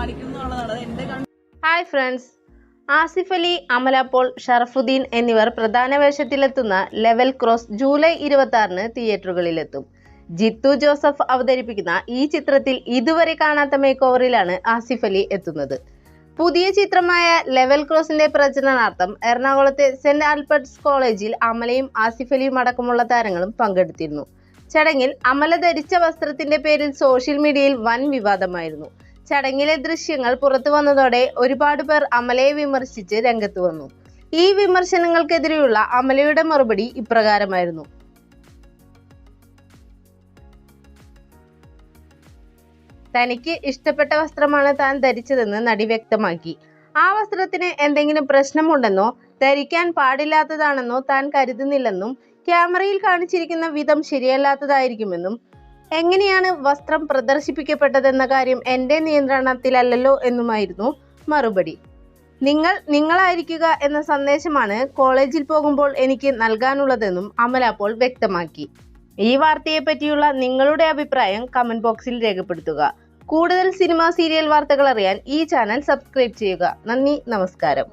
കണ്ണ് hi friends. Asif Ali Amala Paul Sharafuddin എന്നിവർ പ്രധാന വേഷത്തിലെത്തുന്ന ലെവൽ ക്രോസ് ജൂലൈ ഇരുപത്തി ആറിന് തിയേറ്ററുകളിലെത്തും. ജിത്തു ജോസഫ് അവതരിപ്പിക്കുന്ന ഈ ചിത്രത്തിൽ ഇതുവരെ കാണാത്ത മേക്ക് ഓവറിലാണ് ആസിഫ് അലി എത്തുന്നത്. പുതിയ ചിത്രമായ ലെവൽ ക്രോസിന്റെ പ്രചരണാർത്ഥം എറണാകുളത്തെ സെന്റ് ആൽബർട്ട്സ് കോളേജിൽ അമലയും ആസിഫ് അലിയും അടക്കമുള്ള താരങ്ങളും പങ്കെടുത്തിരുന്നു. ചടങ്ങിൽ അമല ധരിച്ച വസ്ത്രത്തിന്റെ പേരിൽ സോഷ്യൽ മീഡിയയിൽ വൻ വിവാദമായിരുന്നു. ചടങ്ങിലെ ദൃശ്യങ്ങൾ പുറത്തു വന്നതോടെ ഒരുപാട് പേർ അമലയെ വിമർശിച്ച് രംഗത്ത് വന്നു. ഈ വിമർശനങ്ങൾക്കെതിരെയുള്ള അമലയുടെ മറുപടി ഇപ്രകാരമായിരുന്നു. തനിക്ക് ഇഷ്ടപ്പെട്ട വസ്ത്രമാണ് താൻ ധരിച്ചതെന്ന് നടി വ്യക്തമാക്കി. ആ വസ്ത്രത്തിന് എന്തെങ്കിലും പ്രശ്നമുണ്ടെന്നോ ധരിക്കാൻ പാടില്ലാത്തതാണെന്നോ താൻ കരുതുന്നില്ലെന്നും ക്യാമറയിൽ കാണിച്ചിരിക്കുന്ന വിധം ശരിയല്ലാത്തതായിരിക്കുമെന്നും എങ്ങനെയാണ് വസ്ത്രം പ്രദർശിപ്പിക്കപ്പെട്ടതെന്ന കാര്യം എന്റെ നിയന്ത്രണത്തിലല്ലല്ലോ എന്നുമായിരുന്നു മറുപടി. നിങ്ങൾ നിങ്ങളായിരിക്കുക എന്ന സന്ദേശമാണ് കോളേജിൽ പോകുമ്പോൾ എനിക്ക് നൽകാനുള്ളതെന്നും അമല അപ്പോൾ വ്യക്തമാക്കി. ഈ വാർത്തയെ പറ്റിയുള്ള നിങ്ങളുടെ അഭിപ്രായം കമന്റ് ബോക്സിൽ രേഖപ്പെടുത്തുക. കൂടുതൽ സിനിമ സീരിയൽ വാർത്തകൾ അറിയാൻ ഈ ചാനൽ സബ്സ്ക്രൈബ് ചെയ്യുക. നന്ദി നമസ്കാരം.